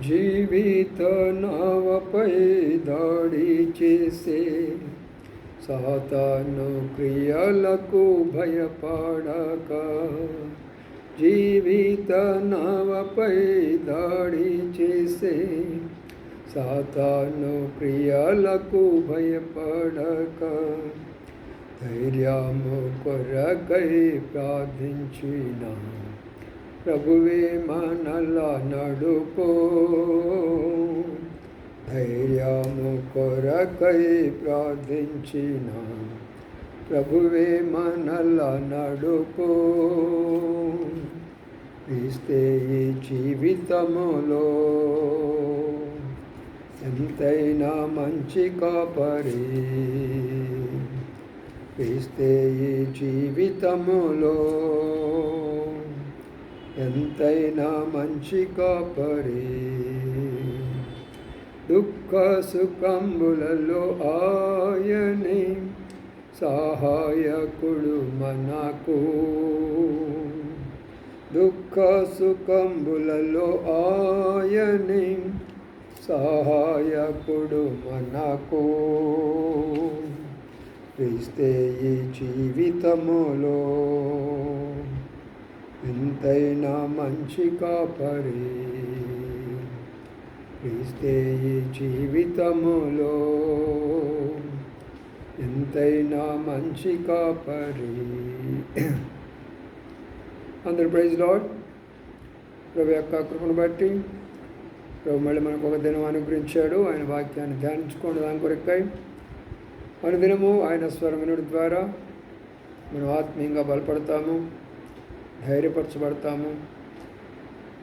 జీవిత నావపై దాడి చేసే సాతాను క్రియలకు భయపడక. జీవిత నావపై దాడి చేసే సాతాను క్రియలకు భయపడక. ధైర్యము కొరకై ప్రార్థించినా ప్రభువే మనల నడుపో. ధైర్యము కొరకై ప్రార్థించిన ప్రభువే మనల నడుపో. ఇస్తే ఈ జీవితములో ఎంతైనా మంచి కాపరి. ఇస్తే ఈ జీవితములో ఎంతైనా మంచి కాపరి. దుఃఖ సుఖంబులలో ఆయనే సహాయకుడు మనకు. దుఃఖ సుఖంబులలో ఆయనే సహాయకుడు మనకు. క్రీస్తే ఈ జీవితములో ఎంతైనా మంచి కాపరి. క్రీస్తే ఈ జీవితములో ఎంతైనా మంచి కాపరి. అందరు ప్రైజ్ లాడ్ ప్రభు యొక్క కృపను బట్టి ప్రభు మళ్ళీ మనకు ఒక దినం అనుగ్రహించాడు. ఆయన వాక్యాన్ని ధ్యానించుకోండి దాని కొరకై. అనుదినము ఆయన స్వరమునుడి ద్వారా మనం ఆత్మీయంగా బలపడతాము. ధైర్యపరచబడతాము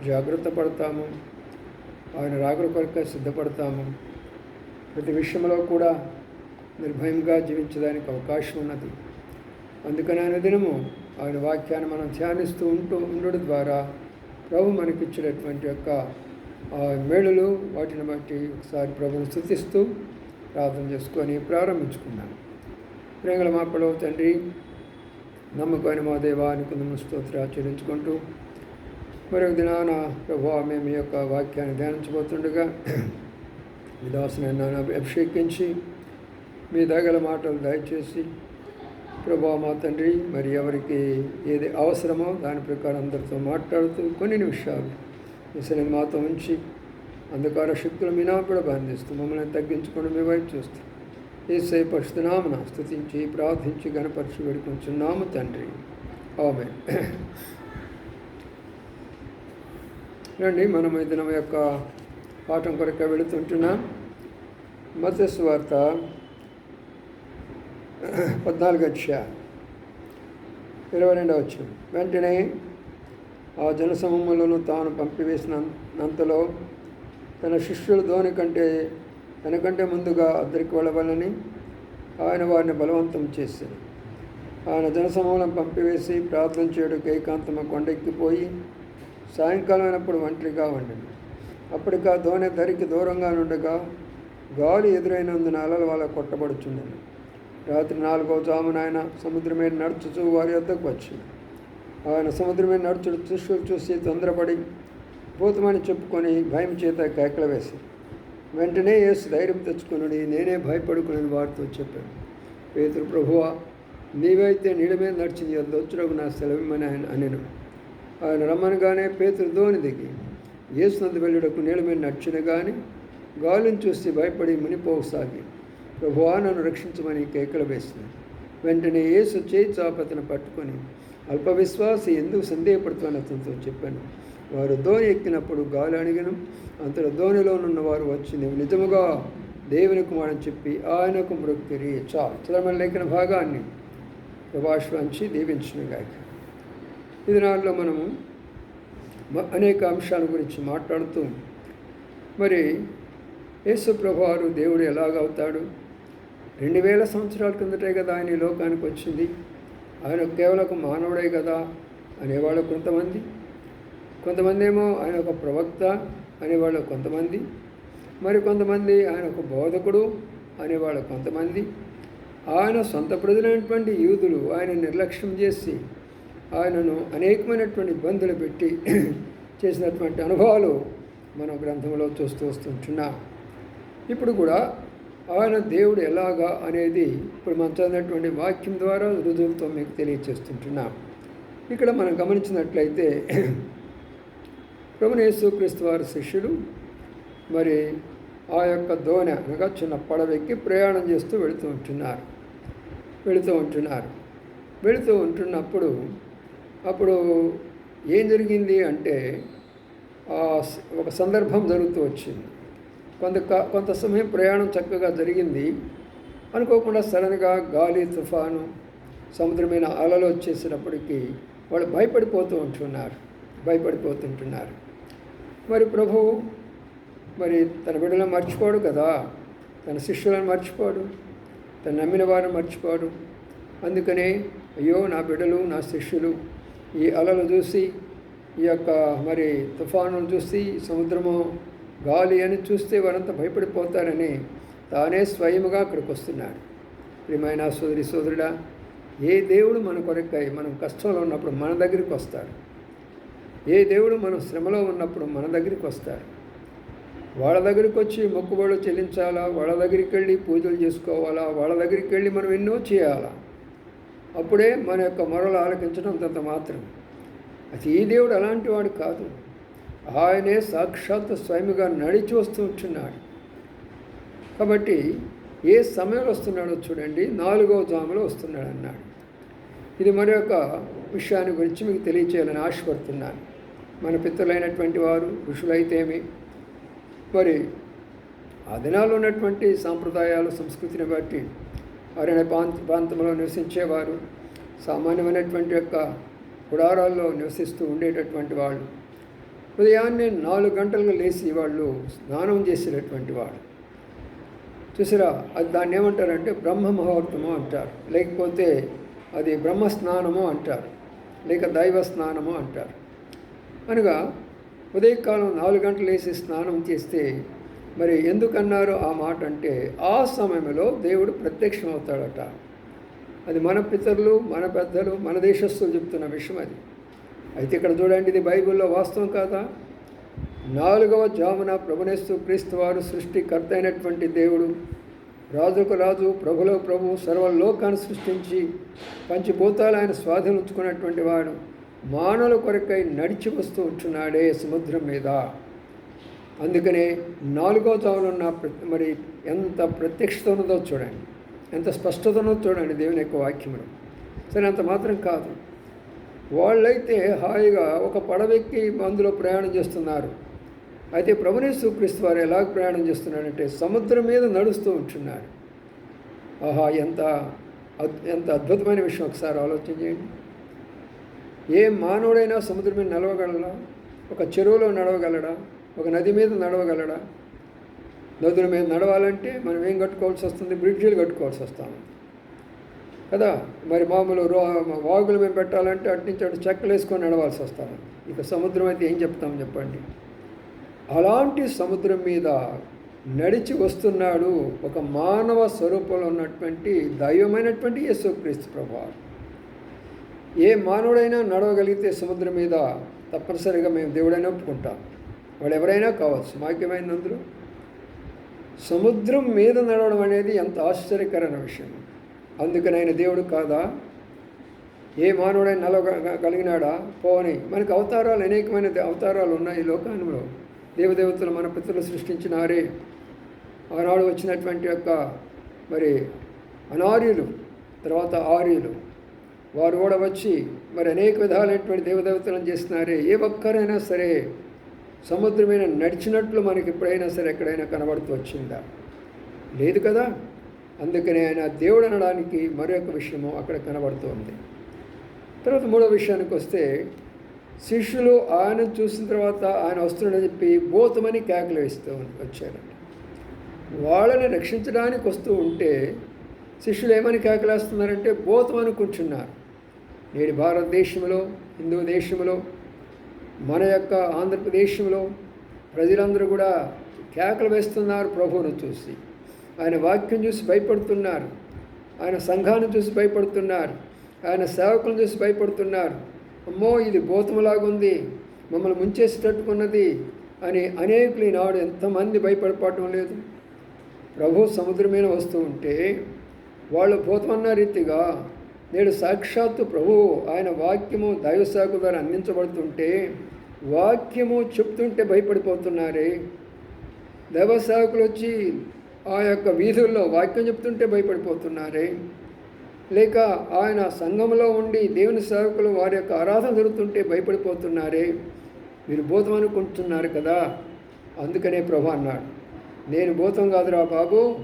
జాగ్రత్త పడతాము ఆయన రాగుల కొరక సిద్ధపడతాము. ప్రతి విషయంలో కూడా నిర్భయంగా జీవించడానికి అవకాశం ఉన్నది. అందుకని ఆయన దినము ఆయన వాక్యాన్ని మనం ధ్యానిస్తూ ఉంటూ ఉండడం ద్వారా ప్రభు మనకిచ్చినటువంటి యొక్క మేళలు వాటిని బట్టి ఒకసారి ప్రభుని స్థుతిస్తూ ప్రార్థన చేసుకొని ప్రారంభించుకున్నాను ప్రేంగళ మాపలో తండ్రి నమ్మకమైన మా దేవానికి నమ్మ స్తోత్ర ఆచరించుకుంటూ మరొక దినాన ప్రభు మేము ఈ యొక్క వాక్యాన్ని ధ్యానించబోతుండగా మీ దాసునైనా అభిషేకించి మీ దగ్గర మాటలు దయచేసి ప్రభా మా తండ్రి మరి ఎవరికి ఏది అవసరమో దాని ప్రకారం అందరితో మాట్లాడుతూ కొన్ని నిమిషాలు అసలు మాతో ఉంచి అంధకార శక్తులు మీ కూడా బంధిస్తూ మమ్మల్ని తగ్గించుకొని మీ వైపు చూస్తాం ఏసై పరిశుద్ధనామన స్థుతించి ప్రార్థించి గణపరిచి వేడుకుంటున్నాము తండ్రి. ఆమె రండి మనం ఈ దినం యొక్క పాఠం కొరక వెళుతుంటున్నాం. మత్స్సు వార్త పద్నాలుగు అధ్యాయ ఇరవై రెండవ వచ్చిన వెంటనే ఆ జనసమూహంలోనూ తాను పంపివేసినంతలో తన శిష్యుల ధోని కంటే తనకంటే ముందుగా అద్దరికి వెళ్ళవాలని ఆయన వారిని బలవంతం చేశారు. ఆయన జనసమూహం పంపివేసి ప్రార్థన చేయడానికి ఏకాంతమ కొండెక్కిపోయి సాయంకాలం అయినప్పుడు ఒంటరిగా వండింది అప్పటికా ధోని ధరికి దూరంగా నుండగా గాలి ఎదురైనందున అలలు వాళ్ళ కొట్టబడుచుండను. రాత్రి నాలుగవ జామున ఆయన సముద్రం మీద నడుచుచూ వారి వద్దకు వచ్చింది. ఆయన సముద్రం మీద నడుచుడు శిష్యులు చూసి తొందరపడి భూతమని చెప్పుకొని భయం చేత కేకలు వేసి వెంటనే యేసు ధైర్యం తెచ్చుకుని నేనే భయపడుకునని వారితో చెప్పాను పేతురు ప్రభువ నీవైతే నీడ మీద నడిచింది వద్దొచ్చురకు నా సెలవిమ్మని ఆయన అనెను. ఆయన రమ్మనగానే పేతురు ధోని దిగి యేసునందు వెళ్ళుటకు నీడ మీద నడిచిన కానీ గాలిని చూసి భయపడి మునిపోసాగి ప్రభువా నన్ను రక్షించమని కేకలు వేసింది. వెంటనే యేసు చేయి చాపతను పట్టుకొని అల్పవిశ్వాసి ఎందుకు సందేహపడుతున్న అతనితో చెప్పాను. వారు ధోని ఎక్కినప్పుడు గాలి అణిగినం. అంతలో ధోనిలోనున్న వారు వచ్చి నువ్వు నిజముగా దేవుని కుమారని చెప్పి ఆయనకు మృక్కిరి. చాలు లేఖన భాగాన్ని ప్రభాషించి దీవించిన గాయక ఈ దినాల్లో మనము అనేక అంశాల గురించి మాట్లాడుతూ మరి యేసు ప్రభువారు దేవుడు ఎలాగవుతాడు రెండు వేల సంవత్సరాల కిందటే కదా ఆయన ఈ లోకానికి వచ్చింది. ఆయన కేవలం మానవుడే కదా అనేవాళ్ళు కొంతమంది. కొంతమంది ఏమో ఆయన ఒక ప్రవక్త అనేవాళ్ళు కొంతమంది మరి కొంతమంది ఆయన ఒక బోధకుడు అనేవాళ్ళు కొంతమంది. ఆయన సొంత ప్రజలైనటువంటి యూదులు ఆయన నిర్లక్ష్యం చేసి ఆయనను అనేకమైనటువంటి ఇబ్బందులు పెట్టి చేసినటువంటి అనుభవాలు మనం గ్రంథంలో చూస్తూ వస్తుంటున్నాం. ఇప్పుడు కూడా ఆయన దేవుడు ఎలాగా అనేది ఇప్పుడు మనం చదివినటువంటి వాక్యం ద్వారా రుజువుతో మీకు తెలియచేస్తుంటున్నాం. ఇక్కడ మనం గమనించినట్లయితే ప్రభునేసు క్రీస్తు వారి శిష్యులు మరి ఆ యొక్క దోణె అనగా చిన్న పడవెక్కి ప్రయాణం చేస్తూ వెళుతూ ఉంటున్నారు. వెళుతూ ఉంటున్నారు. వెళుతూ ఉంటున్నప్పుడు అప్పుడు ఏం జరిగింది అంటే ఒక సందర్భం జరుగుతూ వచ్చింది. కొంత కొంత సమయం ప్రయాణం చక్కగా జరిగింది. అనుకోకుండా సడన్గా గాలి తుఫాను సముద్రమైన అలలు వచ్చేసినప్పటికీ వాళ్ళు భయపడిపోతూ ఉంటున్నారు. భయపడిపోతుంటున్నారు మరి ప్రభువు మరి తన బిడ్డలను మర్చిపోడు కదా. తన శిష్యులను మర్చిపోడు. తను నమ్మిన వారిని మర్చిపోడు. అందుకనే అయ్యో నా బిడ్డలు నా శిష్యులు ఈ అలలు చూసి ఈ యొక్క మరి తుఫాను చూసి సముద్రము గాలి అని చూస్తే వారంతా భయపడిపోతారని తానే స్వయముగా అక్కడికి వస్తున్నాడు. ప్రియమైన సోదరి సోదరుడా ఏ దేవుడు మన కొరకై మనం కష్టంలో ఉన్నప్పుడు మన దగ్గరికి వస్తాడు. ఏ దేవుడు మనం శ్రమలో ఉన్నప్పుడు మన దగ్గరికి వస్తారు వాళ్ళ దగ్గరికి వచ్చి మొక్కుబడులు చెల్లించాలా? వాళ్ళ దగ్గరికి వెళ్ళి పూజలు చేసుకోవాలా? వాళ్ళ దగ్గరికి వెళ్ళి మనం ఎన్నో చేయాలా? అప్పుడే మన యొక్క మొరలు ఆలకించడం అంతంత మాత్రం. అది ఈ దేవుడు అలాంటి వాడు కాదు. ఆయనే సాక్షాత్ స్వయముగా నడిచి వస్తూ ఉంటున్నాడు. కాబట్టి ఏ సమయంలో వస్తున్నాడో చూడండి. నాలుగవ జాములో వస్తున్నాడు అన్నాడు ఇది మరి యొక్క విషయాన్ని గురించి మీకు తెలియచేయాలని ఆశపడుతున్నాను. మన పిత్రులైనటువంటి వారు ఋషులైతేమి మరి ఆ దినాల్లో ఉన్నటువంటి సాంప్రదాయాలు సంస్కృతిని బట్టి అరణ్య ప్రాంత ప్రాంతంలో నివసించేవారు సామాన్యమైనటువంటి యొక్క గుడారాల్లో నివసిస్తూ ఉండేటటువంటి వాళ్ళు ఉదయాన్నే నాలుగు గంటలకు లేచి వాళ్ళు స్నానం చేసేటటువంటి వాళ్ళు. చూసిరా అది దాన్ని ఏమంటారంటే బ్రహ్మ ముహూర్తము అంటారు. లేకపోతే అది బ్రహ్మ స్నానము అంటారు. లేక దైవ స్నానము అంటారు. అనగా ఉదయకాలం నాలుగు గంటలు వేసి స్నానం చేస్తే మరి ఎందుకన్నారు ఆ మాట అంటే ఆ సమయంలో దేవుడు ప్రత్యక్షమవుతాడట. అది మన పితరులు మన పెద్దలు మన దేశస్తులు చెప్తున్న విషయం అది. అయితే ఇక్కడ చూడండి ఇది బైబిల్లో వాస్తవం కాదా? నాలుగవ జామున ప్రభునేస్తు క్రీస్తు వారు సృష్టికర్త అయినటువంటి దేవుడు రాజుకు రాజు ప్రభులో ప్రభు సర్వలోకాన్ని సృష్టించి పంచిభూతాలు ఆయన స్వాధీనించుకున్నటువంటి వాడు మానవుల కొరకై నడిచి వస్తూ ఉంటున్నాడే సముద్రం మీద. అందుకనే నాలుగో తావులున్న మరి ఎంత ప్రత్యక్షత ఉన్నదో చూడండి. ఎంత స్పష్టత ఉన్నదో చూడండి దేవుని యొక్క వాక్యములు. సరే అంత మాత్రం కాదు. వాళ్ళైతే హాయిగా ఒక పడవెక్కి అందులో ప్రయాణం చేస్తున్నారు. అయితే ప్రభునేశ్వ క్రీస్తు వారు ఎలా ప్రయాణం చేస్తున్నాడంటే సముద్రం మీద నడుస్తూ ఉంటున్నాడు ఆహా ఎంత ఎంత అద్భుతమైన విషయం ఒకసారి ఆలోచన చేయండి. ఏ మానవుడైనా సముద్రం మీద నడవగలడా? ఒక చెరువులో నడవగలడా? ఒక నది మీద నడవగలడా? నదుల మీద నడవాలంటే మనం ఏం కట్టుకోవాల్సి వస్తుంది? బ్రిడ్జీలు కట్టుకోవాల్సి వస్తాము కదా? మరి మామూలు రో వాగుల మీద పెట్టాలంటే అటు నుంచి అటు చెక్కలు వేసుకొని నడవాల్సి వస్తాము ఇక సముద్రం అయితే ఏం చెప్తాం చెప్పండి? అలాంటి సముద్రం మీద నడిచి వస్తున్నాడు ఒక మానవ స్వరూపంలో ఉన్నటువంటి దైవమైనటువంటి యేసుక్రీస్తు ప్రభా. ఏ మానవుడైనా నడవగలిగితే సముద్రం మీద తప్పనిసరిగా మేము దేవుడైనా ఒప్పుకుంటాం. వాళ్ళు ఎవరైనా కావచ్చు మాక్యమైన అందులో? సముద్రం మీద నడవడం అనేది ఎంత ఆశ్చర్యకరమైన విషయం. అందుకని ఆయన దేవుడు కాదా? ఏ మానవుడైనా నలగలిగినాడా పోని మనకు అవతారాలు అనేకమైన అవతారాలు ఉన్నాయి ఈ లోకానంలో దేవదేవతలు మన పితృలు సృష్టించినారే. ఆనాడు వచ్చినటువంటి యొక్క మరి అనార్యులు తర్వాత ఆర్యులు వారు కూడా వచ్చి మరి అనేక విధాలైనటువంటి దేవదేవతలను చేస్తున్నారే ఏ ఒక్కరైనా సరే సముద్రమైన నడిచినట్లు మనకి ఎప్పుడైనా సరే ఎక్కడైనా కనబడుతూ వచ్చిందా? లేదు కదా? అందుకనే ఆయన దేవుడు అనడానికి మరొక విషయము అక్కడ కనబడుతుంది తర్వాత మూడో విషయానికి వస్తే శిష్యులు ఆయన చూసిన తర్వాత ఆయన వస్తున్నాడని చెప్పి బోతమని కేకలు వేస్తూ వచ్చారండి వాళ్ళని రక్షించడానికి వస్తూ ఉంటే శిష్యులు ఏమని కేకలేస్తున్నారంటే బోతమని కూర్చున్నారు. నేడు భారతదేశంలో హిందూ దేశంలో మన యొక్క ఆంధ్రప్రదేశంలో ప్రజలందరూ కూడా కేకలు వేస్తున్నారు ప్రభువును చూసి. ఆయన వాక్యం చూసి భయపడుతున్నారు. ఆయన సంఘాన్ని చూసి భయపడుతున్నారు. ఆయన సేవకులను చూసి భయపడుతున్నారు. అమ్మో ఇది భూతములాగుంది. మమ్మల్ని ముంచేసేటట్టుకున్నది అని అనేకులు ఈనాడు ఎంతమంది భయపడపడటం లేదు. ప్రభు సముద్రమైన వస్తూ ఉంటే వాళ్ళు భూతమన్న రీతిగా నేడు సాక్షాత్తు ప్రభు ఆయన వాక్యము దైవశాఖ ద్వారా అందించబడుతుంటే వాక్యము చెప్తుంటే భయపడిపోతున్నారే. దైవశాఖలు వచ్చి ఆ యొక్క వీధుల్లో వాక్యం చెప్తుంటే భయపడిపోతున్నారే. లేక ఆయన సంఘంలో ఉండి దేవుని సేవకులు వారి యొక్క ఆరాధన జరుగుతుంటే భయపడిపోతున్నారే? మీరు భూతం అనుకుంటున్నారు కదా? అందుకనే ప్రభు అన్నాడు. నేను భూతం కాదురా బాబు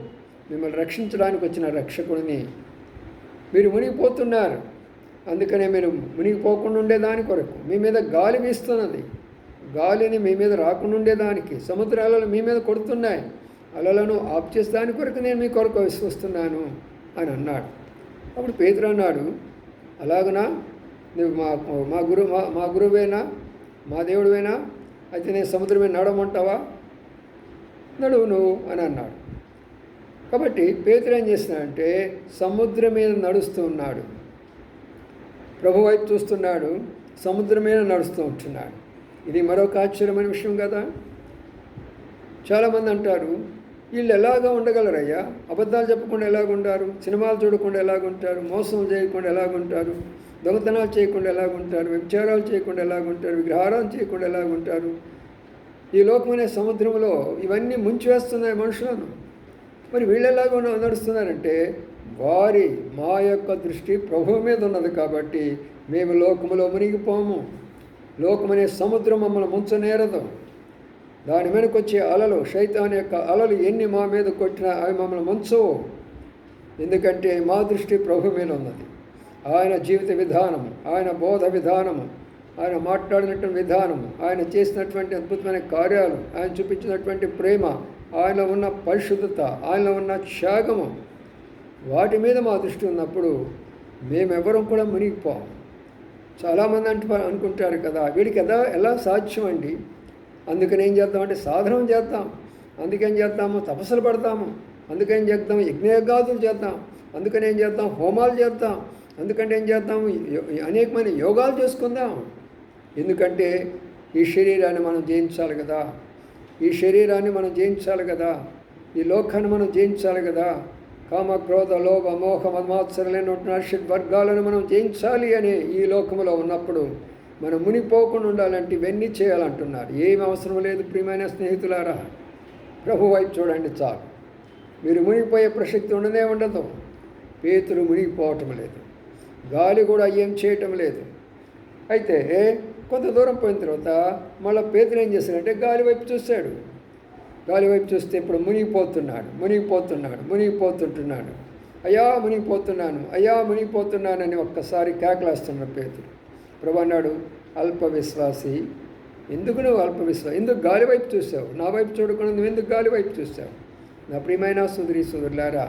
మిమ్మల్ని రక్షించడానికి వచ్చిన రక్షకుడిని. మీరు మునిగిపోతున్నారు. అందుకనే మీరు మునిగిపోకుండా ఉండేదాని కొరకు మీ మీద గాలి వీస్తున్నది. గాలిని మీ మీద రాకుండా ఉండేదానికి సముద్రాలలో మీ మీద కొడుతున్నాయి. అలలను ఆఫ్ చేసేదాని కొరకు నేను మీ కొరకు విశ్వస్తున్నాను అని అన్నాడు. అప్పుడు పేదరు అన్నాడు అలాగనా? నువ్వు మా మా గురు మా మా గురువేనా? మా దేవుడువేనా? అయితే నేను సముద్రం మీద నడవమంటావా నడువు నువ్వు అని అన్నాడు. కాబట్టి పేతురు ఏం చేసినాడంటే సముద్రం మీద నడుస్తూ ఉన్నాడు. ప్రభు వైపు చూస్తున్నాడు సముద్రం మీద నడుస్తూ ఉంటున్నాడు. ఇది మరొక ఆశ్చర్యమైన విషయం కదా. చాలామంది అంటారు వీళ్ళు ఎలాగ ఉండగలరయ్యా అబద్ధాలు చెప్పకుండా ఎలాగుంటారు? సినిమాలు చూడకుండా ఎలాగుంటారు? మోసం చేయకుండా ఎలాగుంటారు? దొంగతనాలు చేయకుండా ఎలాగుంటారు? వ్యభిచారాలు చేయకుండా ఎలాగుంటారు? విగ్రహారాలు చేయకుండా ఎలాగుంటారు? ఈ లోకమనే సముద్రంలో ఇవన్నీ ముంచివేస్తున్నాయి మనుషులను. మరి వీళ్ళు ఎలాగో నడుస్తున్నారంటే వారి మా యొక్క దృష్టి ప్రభు మీద ఉన్నది కాబట్టి మేము లోకములో మునిగిపోము. లోకమనే సముద్రం మమ్మల్ని ముంచనేరదు. దాని వెనుకొచ్చే అలలు శైతాన్ యొక్క అలలు ఎన్ని మా మీద కొట్టినా అవి మమ్మల్ని మంచవు. ఎందుకంటే మా దృష్టి ప్రభు మీద ఉన్నది. ఆయన జీవిత విధానము ఆయన బోధ విధానము ఆయన మాట్లాడినటువంటి విధానము ఆయన చేసినటువంటి అద్భుతమైన కార్యాలు ఆయన చూపించినటువంటి ప్రేమ ఆయనలో ఉన్న పరిశుద్ధత ఆయనలో ఉన్న త్యాగము వాటి మీద మా దృష్టి ఉన్నప్పుడు మేమెవరం కూడా మునిగిపోం చాలామంది అంటు అనుకుంటారు కదా వీడికి ఎలా ఎలా సాధ్యం అండి అందుకని ఏం చేద్దామంటే సాధనం చేద్దాం. అందుకేం చేద్దాము? తపస్సులు పడతాము. అందుకేం చేద్దాం యజ్ఞయజ్ఞాదులు చేద్దాం. అందుకని ఏం చేద్దాం? హోమాలు చేద్దాం. అందుకంటే ఏం చేద్దాం? అనేకమైన యోగాలు చేసుకుందాం. ఎందుకంటే ఈ శరీరాన్ని మనం జయించాలి కదా. ఈ శరీరాన్ని మనం జయించాలి కదా. ఈ లోకాన్ని మనం జయించాలి కదా. కామ క్రోధ లోభ మోహ మన్మాత్సరలైన వర్గాలను మనం జయించాలి అని ఈ లోకంలో ఉన్నప్పుడు మనం మునిగిపోకుండా ఉండాలంటే ఇవన్నీ చేయాలంటున్నారు ఏం అవసరం లేదు ప్రియమైన స్నేహితులారా. ప్రభు వైపు చూడండి చాలు. మీరు మునిగిపోయే ప్రసక్తి ఉండదే ఉండదు. పేతులు మునిగిపోవటం లేదు. గాలి కూడా ఏం చేయటం లేదు. అయితే కొంత దూరం పోయిన తర్వాత మళ్ళీ పేతులు ఏం చేశాడంటే గాలి వైపు చూశాడు. గాలి వైపు చూస్తే ఇప్పుడు మునిగిపోతున్నాడు మునిగిపోతున్నాడు మునిగిపోతుంటున్నాడు. అయ్యా మునిగిపోతున్నాను అయ్యా మునిగిపోతున్నానని ఒక్కసారి కేకలేస్తున్నాడు పేతుడు ప్రభు అన్నాడు అల్ప విశ్వాసి ఎందుకు నువ్వు అల్పవిశ్వాసం ఎందుకు గాలి వైపు చూసావు? నా వైపు చూడకుండా నువ్వు ఎందుకు గాలి వైపు చూసావు? నా ప్రియమైన సుధురి సుధురులారా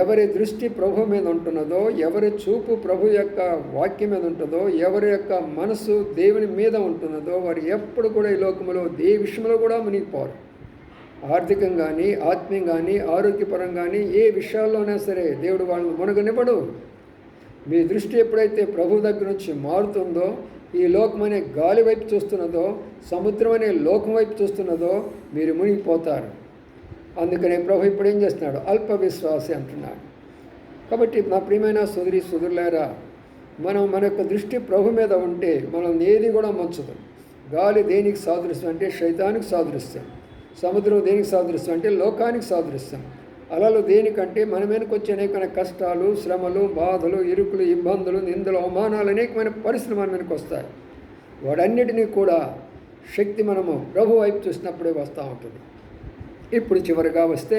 ఎవరి దృష్టి ప్రభు మీద ఉంటున్నదో ఎవరి చూపు ప్రభు యొక్క వాక్యం మీద ఉంటుందో ఎవరి యొక్క మనసు దేవుని మీద ఉంటున్నదో వారు ఎప్పుడు కూడా ఈ లోకంలో ఏ విషయంలో కూడా మునిగిపోరు. ఆర్థికం కానీ ఆత్మీయం కానీ ఆరోగ్యపరం కానీ ఏ విషయాల్లోనే సరే దేవుడు వాళ్ళని మునగనివ్వడు. మీ దృష్టి ఎప్పుడైతే ప్రభు దగ్గర నుంచి మారుతుందో ఈ లోకం అనే గాలి వైపు చూస్తున్నదో సముద్రం అనే లోకం వైపు చూస్తున్నదో మీరు మునిగిపోతారు. అందుకనే ప్రభు ఇప్పుడు ఏం చేస్తున్నాడు? అల్ప విశ్వాసి అంటున్నాడు. కాబట్టి నా ప్రియమైన సుదరి సుదురులారా మనం మన యొక్క దృష్టి ప్రభు మీద ఉంటే మనం ఏది కూడా మంచదు. గాలి దేనికి సాదృశ్యం అంటే శైతానికి సాదృశ్యం. సముద్రం దేనికి సాదృశ్యం అంటే లోకానికి సాదృశ్యం. అలలు దేనికంటే మన మీదకి వచ్చే అనేకమైన కష్టాలు శ్రమలు బాధలు ఇరుకులు ఇబ్బందులు నిందలు అవమానాలు అనేకమైన పరిస్థితులు మన మీదకి వస్తాయి. వాడన్నిటినీ కూడా శక్తి మనము ప్రభు వైపు చూసినప్పుడే వస్తూ ఉంటుంది. ఇప్పుడు చివరిగా వస్తే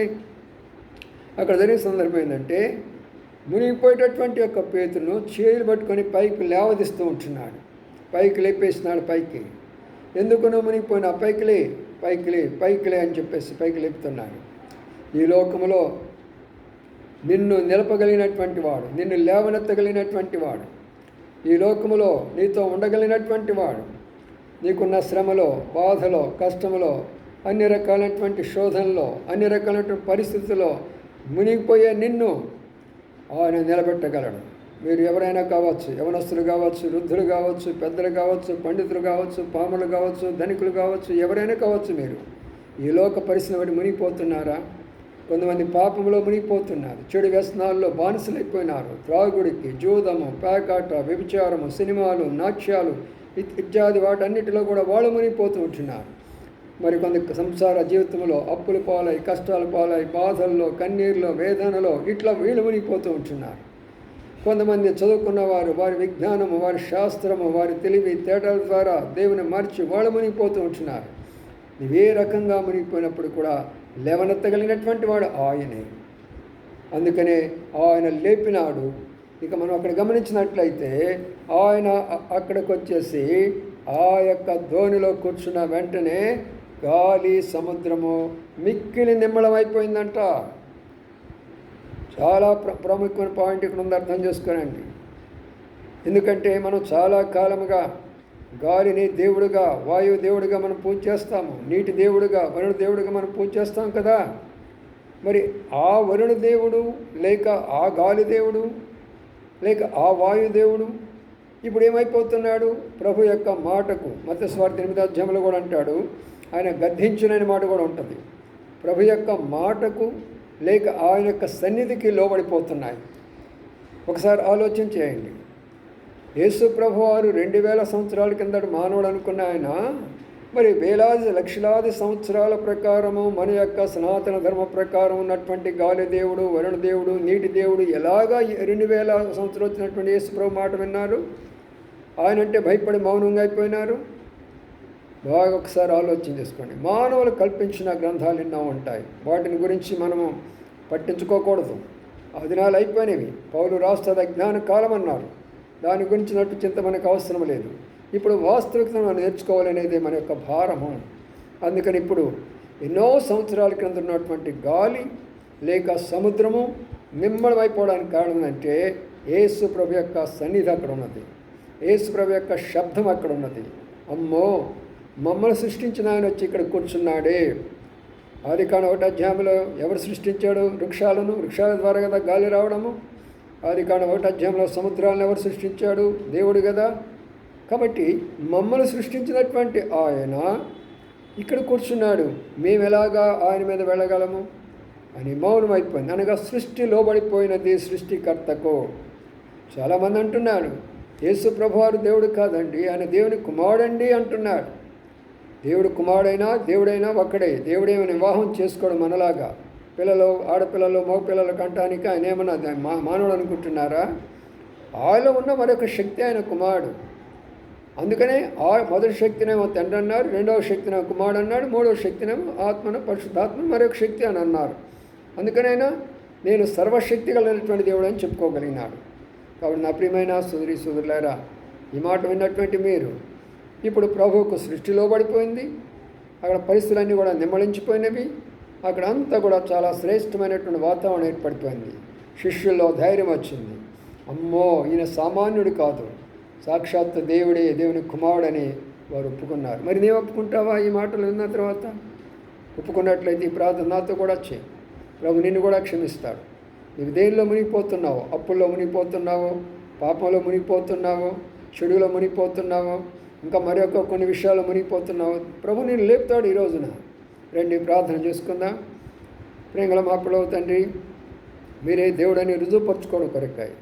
అక్కడ జరిగిన సందర్భం ఏంటంటే మునిగిపోయేటటువంటి యొక్క పేతును చేతులు పట్టుకొని పైకి లేవదిస్తూ ఉంటున్నాడు. పైకి లేపేసినాడు పైకి. ఎందుకు నువ్వు మునిగిపోయినా పైకిలే పైకిలే పైకి లే అని చెప్పేసి పైకి లేపుతున్నాడు. ఈ లోకములో నిన్ను నిలపగలిగినటువంటి వాడు నిన్ను లేవనెత్తగలిగినటువంటి వాడు ఈ లోకములో నీతో ఉండగలిగినటువంటి వాడు నీకున్న శ్రమలో బాధలో కష్టములో అన్ని రకాలైనటువంటి శోధనలో అన్ని రకాలైనటువంటి పరిస్థితుల్లో మునిగిపోయే నిన్ను ఆయన నిలబెట్టగలడు. మీరు ఎవరైనా కావచ్చు యవనస్తులు కావచ్చు వృద్ధులు కావచ్చు పెద్దలు కావచ్చు పండితులు కావచ్చు పాములు కావచ్చు ధనికులు కావచ్చు ఎవరైనా కావచ్చు మీరు ఈ లోక పరిస్థితి బట్టి మునిగిపోతున్నారా? కొంతమంది పాపంలో మునిగిపోతున్నారు. చెడు వ్యసనాల్లో బానిసలైపోయినారు. త్రాగుడికి జూదము పేకాట వ్యభిచారము సినిమాలు నాట్యాలు ఇత్యాది వాటన్నిటిలో కూడా వాళ్ళు మునిగిపోతూ ఉంటున్నారు. మరి కొంత సంసార జీవితంలో అప్పుల పాలై కష్టాల పాలై బాధల్లో కన్నీరులో వేదనలో ఇట్లా వీళ్ళు మునిగిపోతూ ఉంటున్నారు. కొంతమంది చదువుకున్నవారు వారి విజ్ఞానము వారి శాస్త్రము వారి తెలివి తేటల ద్వారా దేవుని మర్చి వాళ్ళు మునిగిపోతూ ఉంటున్నారు. నీవే రకంగా మునిగిపోయినప్పుడు కూడా లేవనెత్తగలిగినటువంటి వాడు ఆయనే. అందుకనే ఆయన లేపినాడు. ఇక మనం అక్కడ గమనించినట్లయితే ఆయన అక్కడికి వచ్చేసి ఆ యొక్క ధోనిలో కూర్చున్న వెంటనే గాలి సముద్రము మిక్కిలి నిమ్మళమైపోయిందంట చాలా ప్ర ప్రాముఖ్యమైన పాయింట్ ఇక్కడ ఉంది అర్థం చేసుకోనండి. ఎందుకంటే మనం చాలా కాలముగా గాలిని దేవుడుగా వాయువు దేవుడిగా మనం పూజ చేస్తాము. నీటి దేవుడుగా వరుణ దేవుడిగా మనం పూజ చేస్తాం కదా. మరి ఆ వరుణ దేవుడు లేక ఆ గాలి దేవుడు లేక ఆ వాయు దేవుడు ఇప్పుడు ఏమైపోతున్నాడు? ప్రభు యొక్క మాటకు మత స్వార్థ ఎనిమిది అధ్యాయంలో కూడా అంటాడు. ఆయన గద్దించునని మాట కూడా ఉంటుంది. ప్రభు యొక్క మాటకు లేక ఆయన యొక్క సన్నిధికి లోబడిపోతున్నాయి. ఒకసారి ఆలోచన చేయండి. యేసు ప్రభు వారు రెండు వేల సంవత్సరాల కిందట మానవుడు అనుకున్న ఆయన మరి వేలాది లక్షలాది సంవత్సరాల ప్రకారము మన యొక్క సనాతన ధర్మ ప్రకారం ఉన్నటువంటి గాలి దేవుడు వరుణ దేవుడు నీటి దేవుడు ఎలాగా రెండు వేల సంవత్సరాలు వచ్చినటువంటి యేసుప్రభు మాట విన్నారు? ఆయన అంటే భయపడి మౌనంగా అయిపోయినారు? బాగా ఒకసారి ఆలోచన చేసుకోండి. మానవులు కల్పించిన గ్రంథాలు ఎన్నో ఉంటాయి. వాటిని గురించి మనము పట్టించుకోకూడదు. అదినాలు అయిపోయినవి. పౌలు రాష్ట్ర అజ్ఞాన కాలం అన్నారు దాని గురించినట్టు చింత మనకు అవసరం లేదు. ఇప్పుడు వాస్తవికతను మనం నేర్చుకోవాలనేది మన యొక్క భారము. అందుకని ఇప్పుడు ఎన్నో సంవత్సరాల క్రింద ఉన్నటువంటి గాలి లేక సముద్రము నిమ్మడమైపోవడానికి కారణం అంటే యేసు ప్రభు యొక్క సన్నిధి అక్కడ ఉన్నది. యేసు ప్రభు యొక్క శబ్దం అక్కడ ఉన్నది. అమ్మో! మమ్మల్ని సృష్టించిన ఆయన వచ్చి ఇక్కడ కూర్చున్నాడే. ఆది కాని ఒకటి అధ్యాయంలో ఎవరు సృష్టించాడు? వృక్షాలను? వృక్షాల ద్వారా కదా గాలి రావడము? ఆదికాండ ఒకటి అధ్యాయంలో సముద్రాలను ఎవరు సృష్టించాడు? దేవుడు కదా కాబట్టి మమ్మల్ని సృష్టించినటువంటి ఆయన ఇక్కడ కూర్చున్నాడు. మేము ఎలాగా ఆయన మీద వెళ్ళగలము? అని మౌనం అయిపోయింది. అనగా సృష్టి లోబడిపోయినది సృష్టికర్తకు. చాలామంది అంటున్నాడు యేసు ప్రభువారు దేవుడు కాదండి ఆయన దేవుని కుమారుడండి అంటున్నాడు దేవుడు కుమారుడైనా దేవుడైనా ఒక్కడే. దేవుడేమో వివాహం చేసుకోవడం మనలాగా. పిల్లలు ఆడపిల్లలు మగపిల్లలు కంటానికి ఆయన ఏమన్నా మా మానవుడు అనుకుంటున్నారా? ఆయనలో ఉన్న మరొక శక్తి ఆయన కుమారుడు. అందుకనే ఆ మొదటి శక్తినేమో తండ్రి అన్నారు రెండవ శక్తినేమో కుమారుడు అన్నాడు మూడవ శక్తినేమో ఆత్మను పరిశుద్ధాత్మను మరొక శక్తి అని అన్నారు. అందుకనైనా నేను సర్వశక్తి కలిగినటువంటి దేవుడు అని చెప్పుకోగలిగినాడు. కాబట్టి నా ప్రియమైన సుదరి సుదరులారా ఈ మాట విన్నటువంటి మీరు ఇప్పుడు ప్రభువుకు సృష్టిలో పడిపోయింది అక్కడ పరిస్థితులన్నీ కూడా నిమ్మళించిపోయినవి అక్కడ అంతా కూడా చాలా శ్రేష్టమైనటువంటి వాతావరణం ఏర్పడిపోయింది శిష్యుల్లో ధైర్యం వచ్చింది. అమ్మో! ఈయన సామాన్యుడు కాదు. సాక్షాత్ దేవుడే దేవుని కుమారుడని వారు ఒప్పుకున్నారు. మరి నేను ఒప్పుకుంటావా ఈ మాటలు విన్న తర్వాత? ఒప్పుకున్నట్లయితే ఈ ప్రార్థన నాతో కూడా చేయి ప్రభు నిన్ను కూడా క్షమిస్తాడు. నువ్వు దేనిలో మునిగిపోతున్నావు? అప్పుల్లో మునిగిపోతున్నావు? పాపంలో మునిగిపోతున్నావు? చెడులో మునిగిపోతున్నావు? ఇంకా మరొక కొన్ని విషయాల్లో మునిగిపోతున్నావు? ప్రభు నేను లేపుతాడు ఈ రోజున. రండి ప్రార్థన చేసుకుందాం. ప్రేంగళ మాపడవ తండ్రి మీరే దేవుడని రుజువుపరచుకోవడం కొరకాయి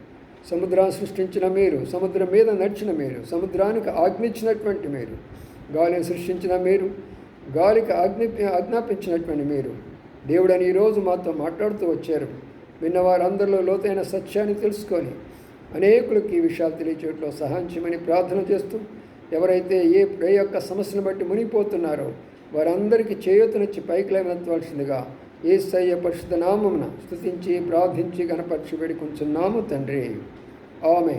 సముద్రాన్ని సృష్టించిన మీరు సముద్రం మీద నడిచిన మీరు సముద్రానికి ఆజ్ఞించినటువంటి మీరు గాలిని సృష్టించిన మీరు గాలికి ఆజ్ఞ ఆజ్ఞాపించినటువంటి మీరు దేవుడని ఈరోజు మాతో మాట్లాడుతూ వచ్చారు. విన్నవారందరిలో లోతైన సత్యాన్ని తెలుసుకొని అనేకులకు ఈ విషయాలు తెలియచేయట్లో సహాయం చేయమని ప్రార్థన చేస్తూ ఎవరైతే ఏ ఏ యొక్క సమస్యను బట్టి మునిగిపోతున్నారో వారందరికీ చేయూతనిచ్చి పైకి లేవనెత్తవలసిందిగా ఏసయ్య సయ్య పరిశుద్ధ నామమున స్థుతించి ప్రార్థించి గణపరిచి వేడుకుంటున్నాము తండ్రి. ఆమె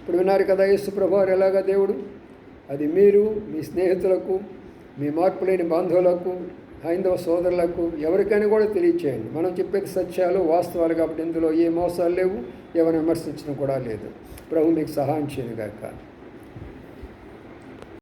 ఇప్పుడు విన్నారు కదా యేసు ప్రభువారు ఎలాగా దేవుడు? అది మీరు మీ స్నేహితులకు మీ మార్పు లేని బాంధవులకు హైందవ సోదరులకు ఎవరికైనా కూడా తెలియచేయండి. మనం చెప్పేది సత్యాలు వాస్తవాలు కాబట్టి ఇందులో ఏ మోసాలు లేవు ఎవరిని విమర్శించడం కూడా లేదు. ప్రభు మీకు సహాయం చేయను గాక